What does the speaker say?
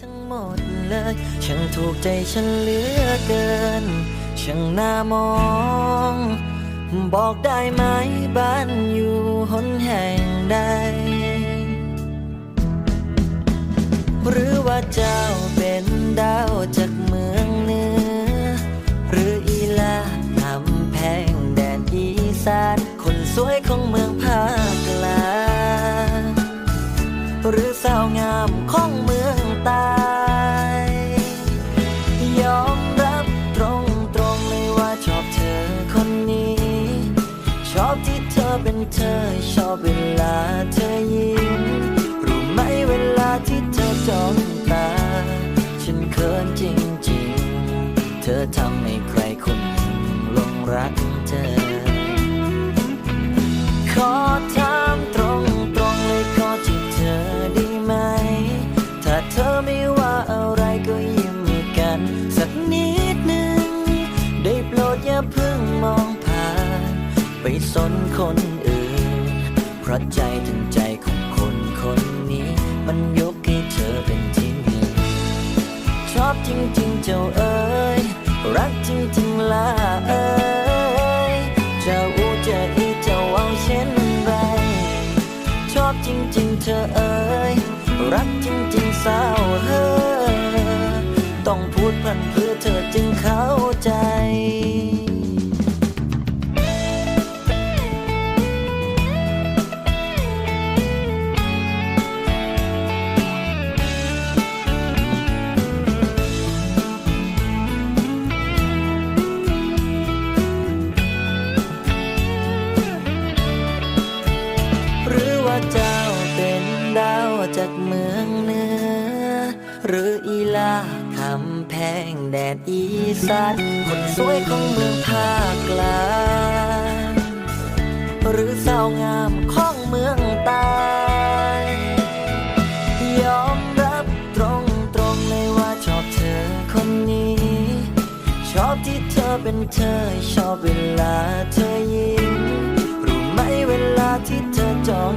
ทั้งหมดเลยช่างถูกใจฉันเหลือเกินช่างน่ามอง บอกได้ไหมบ้านอยู่หนแห่งใด หรือว่าเจ้าเป็นดาวจากเมืองเหนือ หรืออีลาทำแพงแดนอีสานคนสวยของเมืองภาคกลาง หรือสาวงามของเมืองต้ยอมรับตรงตรงๆเลยว่าชอบเธอคนนี้ ชอบที่เธอเป็นเธอ ชอบเวลาเธอยิ้มรู้ไหมเวลาที่เธอจ้องตา ฉันเขินจริงๆ เธอทำให้ อะไรก็ยิ้มกัน สักนิดหนึ่ง ได้โปรดอย่าเพิ่งมองผ่าน ไปสนคนอื่น เพราะใจถึงใจของคนคนนี้ มันยกให้เธอเป็นที่หนึ่งชอบจริง ๆ เจ้าเอ๋ยรักจริง ๆล่ะเอ๋ยจะอูจะอีจะเอาเช่นไร ชอบจริง ๆ เธอเอ๋ยรักจริง ๆสาวเฮ้ันเพื่อเธอจึงเข้าใจหรือว่าเจ้าเป็นดาวจากเมืองเหนือหรืออีลาำแพงแดดอีสานคนสวยของเมืองภาคกลางหรือสาวงามของเมืองใต้ยอมรับตรงตรงๆเลยว่าชอบเธอคนนี้ ชอบที่เธอเป็นเธอ ชอบเวลาเธอยิ้มรู้ไหมเวลาที่เธอจ้อง